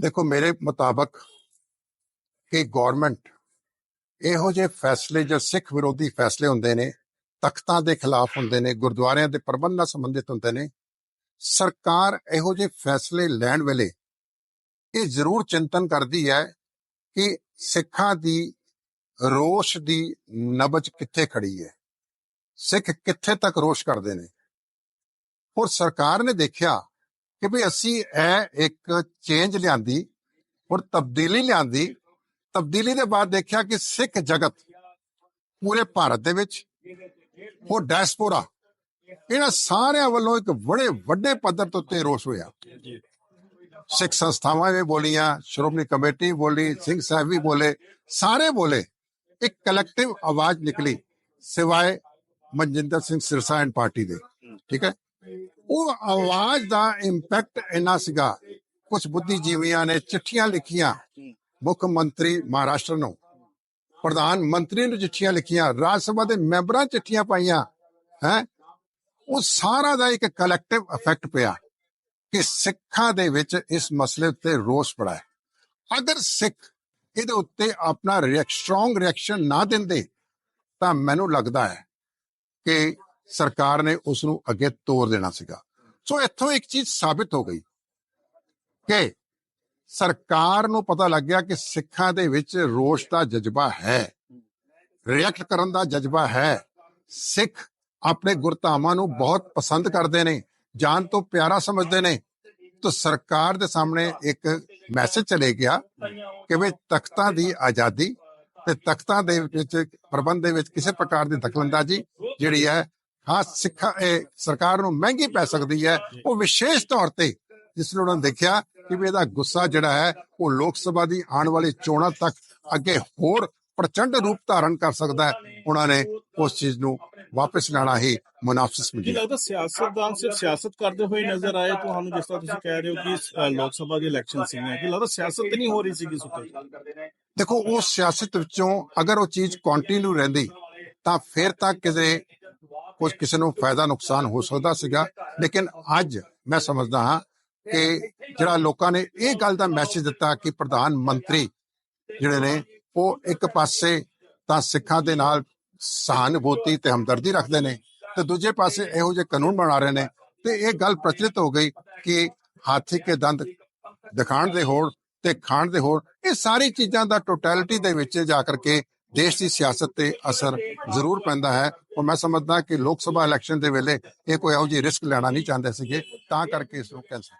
ਦੇਖੋ, ਮੇਰੇ ਮੁਤਾਬਕ ਕਿ ਗਵਰਨਮੈਂਟ ਇਹੋ ਜਿਹੇ ਫੈਸਲੇ, ਜੋ ਸਿੱਖ ਵਿਰੋਧੀ ਫੈਸਲੇ ਹੁੰਦੇ ਨੇ, ਤਖਤਾਂ ਦੇ ਖਿਲਾਫ ਹੁੰਦੇ ਨੇ, ਗੁਰਦੁਆਰਿਆਂ ਦੇ ਪ੍ਰਬੰਧ ਨਾਲ ਸੰਬੰਧਿਤ ਹੁੰਦੇ ਨੇ, ਸਰਕਾਰ ਇਹੋ ਜਿਹੇ ਫੈਸਲੇ ਲੈਣ ਵੇਲੇ ਇਹ ਜ਼ਰੂਰ ਚਿੰਤਨ ਕਰਦੀ ਹੈ ਕਿ ਸਿੱਖਾਂ ਦੀ ਰੋਸ਼ ਦੀ ਨਬਜ ਕਿੱਥੇ ਖੜੀ ਹੈ। ਸਿੱਖ ਕਿੱਥੇ ਤੱਕ ਰੋਸ਼ ਕਰਦੇ ਨੇ? ਔਰ ਸਰਕਾਰ ਨੇ ਦੇਖਿਆ ਕਿ ਵੀ ਅਸੀਂ ਇਹ ਇੱਕ ਚੇਂਜ ਲਿਆਂਦੀ ਔਰ ਤਬਦੀਲੀ ਲਿਆਂਦੀ। ਤਬਦੀਲੀ ਦੇ ਬਾਅਦ ਦੇਖਿਆ ਕਿ ਸਿੱਖ ਜਗਤ ਪੂਰੇ ਭਾਰਤ ਦੇ ਵਿੱਚ ਉਹ ਡਾਇਸਪੋਰਾ ਇਹਨਾਂ ਸਾਰਿਆਂ ਵੱਲੋਂ ਇੱਕ ਬੜੇ ਵੱਡੇ ਪੱਧਰ ਤੋਂ ਤੇ ਰੋਸ ਹੋਇਆ। ਸਿੱਖ ਸੰਸਥਾਵਾਂ ਵੀ ਬੋਲੀਆਂ ਸ਼੍ਰੋਮਣੀ ਕਮੇਟੀ ਬੋਲੀ ਸਿੰਘ ਸਾਹਿਬ ਵੀ ਬੋਲੇ ਸਾਰੇ ਬੋਲੇ ਇੱਕ ਕਲੈਕਟਿਵ ਆਵਾਜ਼ ਨਿਕਲੀ ਸਿਵਾਏ ਮਨਜਿੰਦਰ ਸਿੰਘ ਸਿਰਸਾ ਐਂਡ ਪਾਰਟੀ ਦੇ। ਠੀਕ ਹੈ? ਉਹ ਆਵਾਜ਼ ਦਾ ਇੰਪੈਕਟ ਇੰਨਾ ਸੀਗਾ। ਕੁਝ ਬੁੱਧੀਜੀਵੀਆਂ ਨੇ ਚਿੱਠੀਆਂ ਲਿਖੀਆਂ ਮੁੱਖ ਮੰਤਰੀ ਮਹਾਰਾਸ਼ਟਰ ਨੂੰ। ਪ੍ਰਧਾਨ ਮੰਤਰੀ ਨੂੰ ਚਿੱਠੀਆਂ ਲਿਖੀਆਂ, ਰਾਜ ਸਭਾ ਦੇ ਮੈਂਬਰਾਂ ਚਿੱਠੀਆਂ ਪਾਈਆਂ, ਹੈ। ਉਹ ਸਾਰਾ ਦਾ ਇੱਕ ਕਲੈਕਟਿਵ ਇਫੈਕਟ ਪਿਆ ਕਿ ਸਿੱਖਾਂ ਦੇ ਵਿੱਚ ਇਸ ਮਸਲੇ ਉੱਤੇ ਰੋਸ ਪੜਾ ਹੈ। ਅਗਰ ਸਿੱਖ ਇਹਦੇ ਉੱਤੇ ਆਪਣਾ ਰਿਐਕਟ ਸਟਰੋਂਗ ਰਿਐਕਸ਼ਨ ਨਾ ਦਿੰਦੇ, ਤਾਂ ਮੈਨੂੰ ਲੱਗਦਾ ਹੈ ਕਿ ਸਰਕਾਰ ਨੇ ਉਸ ਨੂੰ ਅੱਗੇ ਤੋਰ ਦੇਣਾ ਸੀਗਾ। ਸੋ ਇੱਥੋਂ ਇੱਕ ਚੀਜ਼ ਸਾਬਿਤ ਹੋ ਗਈ ਕਿ ਸਰਕਾਰ ਨੂੰ ਪਤਾ ਲੱਗ ਗਿਆ ਕਿ ਸਿੱਖਾਂ ਦੇ ਵਿੱਚ ਰੋਸ਼ ਦਾ ਜਜ਼ਬਾ ਹੈ, ਰਿਐਕਟ ਕਰਨ ਦਾ ਜਜ਼ਬਾ ਹੈ। ਸਿੱਖ ਆਪਣੇ ਗੁਰਧਾਮਾਂ ਨੂੰ ਬਹੁਤ ਪਸੰਦ ਕਰਦੇ ਨੇ ਜਾਨ ਤੋਂ ਪਿਆਰਾ ਸਮਝਦੇ ਨੇ। ਤਾਂ ਸਰਕਾਰ ਦੇ ਸਾਹਮਣੇ ਇੱਕ ਮੈਸੇਜ ਚਲੇ ਗਿਆ ਕਿ ਵੀ ਤਖਤਾਂ ਦੀ ਆਜ਼ਾਦੀ ਤੇ ਤਖਤਾਂ ਦੇ ਵਿੱਚ, ਪ੍ਰਬੰਧ ਦੇ ਵਿੱਚ ਕਿਸੇ ਪ੍ਰਕਾਰ ਦੀ ਦਖਲਅੰਦਾਜ਼ੀ ਜਿਹੜੀ ਹੈ ਖਾਸ ਸਿੱਖਾਂ ਸਰਕਾਰ ਨੂੰ ਮਹਿੰਗੀ ਪੈ ਸਕਦੀ ਹੈ। ਉਹ ਵਿਸ਼ੇਸ਼ ਤੌਰ ਤੇ ਜਿਸ ਨੂੰ ਉਹਨਾਂ ਨੇ ਦੇਖਿਆ ਕਿ ਵੀ ਇਹਦਾ ਗੁੱਸਾ ਜਿਹੜਾ ਹੈ ਉਹ ਲੋਕ ਸਭਾ ਦੀ ਆਉਣ ਵਾਲੀ ਚੋਣਾਂ ਤੱਕ ਅੱਗੇ ਹੋਰ ਪ੍ਰਚੰਡ ਰੂਪ ਧਾਰਨ ਕਰ ਸਕਦਾ ਹੈ। ਉਹਨਾਂ ਨੇ ਉਸ ਚੀਜ਼ ਨੂੰ ਵਾਪਸ ਲੈਣਾ ਹੀ ਮੁਨਾਫਿਸ ਸਮਝਿਆ ਲੱਗਦਾ ਸਿਆਸਤਦਾਨ ਸਿਰਫ ਸਿਆਸਤ ਕਰਦੇ ਹੋਏ ਨਜ਼ਰ ਆਏ? ਤੁਹਾਨੂੰ ਜਿਸ ਤਰ੍ਹਾਂ ਤੁਸੀਂ ਕਹਿ ਰਹੇ ਹੋ ਕਿ ਲੋਕ ਸਭਾ ਦੀ ਇਲੈਕਸ਼ਨ ਸੀਗੀਆਂ। ਕਿ ਲੱਗਦਾ ਸਿਆਸਤ ਤੇ ਨਹੀਂ ਹੋ ਰਹੀ ਸੀਗੀ ਸੁੱਤੇ ਦੇਖੋ ਉਹ ਸਿਆਸਤ ਵਿੱਚੋਂ ਅਗਰ ਉਹ ਚੀਜ਼ ਕੰਟੀਨਿਊ ਰਹਿੰਦੀ ਤਾਂ ਫਿਰ ਤਾਂ ਕਿਸੇ ਕੁਝ ਕਿਸੇ ਨੂੰ ਫਾਇਦਾ ਨੁਕਸਾਨ ਹੋ ਸਕਦਾ ਸੀਗਾ। ਲੇਕਿਨ ਅੱਜ ਮੈਂ ਸਮਝਦਾ ਹਾਂ ਕਿ ਜਿਹੜਾ ਲੋਕਾਂ ਨੇ ਇਹ ਗੱਲ ਦਾ ਮੈਸੇਜ ਦਿੱਤਾ ਕਿ ਪ੍ਰਧਾਨ ਮੰਤਰੀ ਜਿਹੜੇ ਨੇ, ਉਹ ਇੱਕ ਪਾਸੇ ਤਾਂ ਸਿੱਖਾਂ ਦੇ ਨਾਲ ਸਹਾਨੁਭੂਤੀ ਤੇ ਹਮਦਰਦੀ ਰੱਖਦੇ ਨੇ ਤੇ ਦੂਜੇ ਪਾਸੇ ਇਹੋ ਜਿਹੇ ਕਾਨੂੰਨ ਬਣਾ ਰਹੇ ਨੇ ਤੇ ਇਹ ਗੱਲ ਪ੍ਰਚਲਿਤ ਹੋ ਗਈ ਕਿ ਹਾਥੀ ਕੇ ਦੰਦ ਦਿਖਾਣ ਦੇ ਹੋਰ ਤੇ ਖਾਣ ਦੇ ਹੋਰ, ਇਹ ਸਾਰੀ ਚੀਜ਼ਾਂ ਦਾ ਟੋਟੈਲਿਟੀ ਦੇ ਵਿੱਚ ਜਾ ਕਰਕੇ ਦੇਸ਼ ਦੀ ਸਿਆਸਤ ਤੇ ਅਸਰ ਜ਼ਰੂਰ ਪੈਂਦਾ ਹੈ। ਔਰ ਮੈਂ ਸਮਝਦਾ ਕਿ ਲੋਕ ਸਭਾ ਇਲੈਕਸ਼ਨ ਦੇ ਵੇਲੇ ਇਹ ਕੋਈ ਇਹੋ ਜਿਹੀ ਰਿਸਕ ਲੈਣਾ ਨਹੀਂ ਚਾਹੁੰਦੇ ਸੀਗੇ, ਤਾਂ ਕਰਕੇ ਇਸ ਨੂੰ ਕੈਂਸਲ